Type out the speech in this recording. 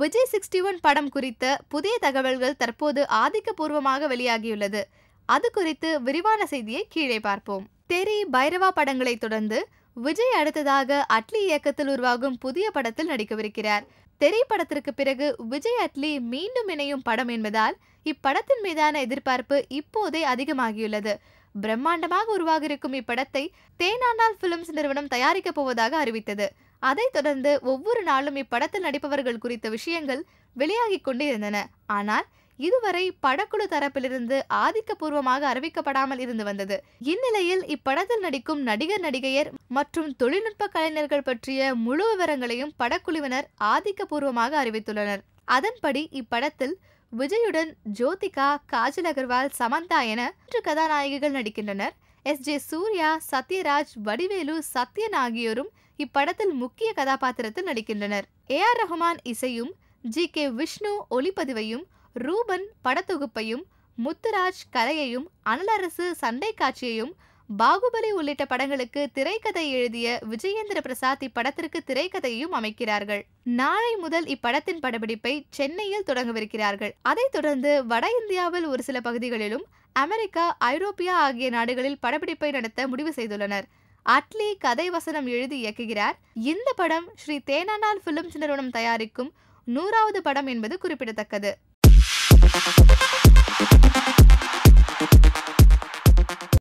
Vijay sixty one படம் குறித்த புதிய தகவல்கள் தற்போது ஆதிக்கபூர்வமாக வெளியாகியுள்ளது. அது குறித்து விரிவான செய்தியை கீழே பார்ப்போம். தெரி பைரவா படங்களை தொடர்ந்து விஜய் அடுத்ததாக அட்லி இயக்கத்தில் உருவாகும் புதிய படத்தில் நடிக்கவிருக்கிறார். தெரி படத்திற்கு பிறகு விஜய் அட்லி மீண்டும் இணையும் படம் என்பதால் இப்படத்தின் மீதான எதிர்பார்ப்பு இப்போதே அதிகமாகியுள்ளது. பிரம்மாண்டமாக உருவாகியிருக்கும் இப்படத்தை தேனாண்டால் பிலிம்ஸ் நிறுவனம் தயாரிக்கப் போவதாக அறிவித்தது. அதைத் தொடர்ந்து ஒவ்வொரு நாளும் இப்படத்தில் நடிப்பவர்கள் குறித்த விஷயங்கள் வெளியாகிக் கொண்டு இருந்தன. ஆனால் இதுவரை படக்குழு தரப்பிலிருந்து ஆதிக்கபூர்வமாக அறிவிக்கப்படாமல் இருந்து வந்தது. இந்நிலையில் இப்படத்தில் நடிக்கும் நடிகர் நடிகையர் மற்றும் தொழில்நுட்ப கலைஞர்கள் பற்றிய முழு விவரங்களையும் படக்குழுவினர் ஆதிக்கபூர்வமாக அறிவித்துள்ளனர். அதன்படி இப்படத்தில் விஜயுடன் ஜோதிகா காஜல் அகர்வால் சமந்தா என மூன்று கதாநாயகிகள் நடிக்கின்றனர். எஸ். ஜே. சூர்யா சத்யராஜ் வடிவேலு சத்யன் ஆகியோரும் இப்படத்தில் முக்கிய கதாபாத்திரத்தில் நடிக்கின்றனர். ஏ. ஆர். ரஹ்மான் இசையும் ஜி. கே. விஷ்ணு ஒளிப்பதிவையும் ரூபன் படத்தொகுப்பையும் முத்துராஜ் கலையையும் அனலரசு சண்டை காட்சியையும் பாகுபலி உள்ளிட்ட படங்களுக்கு திரைக்கதை எழுதிய விஜயேந்திர பிரசாத் இப்படத்திற்கு திரைக்கதையையும் அமைக்கிறார்கள். நாளை முதல் இப்படத்தின் படப்பிடிப்பை சென்னையில் தொடங்கவிருக்கிறார்கள். அதைத் தொடர்ந்து வட இந்தியாவில் ஒரு சில பகுதிகளிலும் அமெரிக்கா ஐரோப்பியா ஆகிய நாடுகளில் படப்பிடிப்பை நடத்த முடிவு செய்துள்ளனர். அட்லி கதை வசனம் எழுதி இயக்குகிறார். இந்த படம் ஸ்ரீ தேனானால் பிலிம்ஸ் நிறுவனம் தயாரிக்கும் நூறாவது படம் என்பது குறிப்பிடத்தக்கது.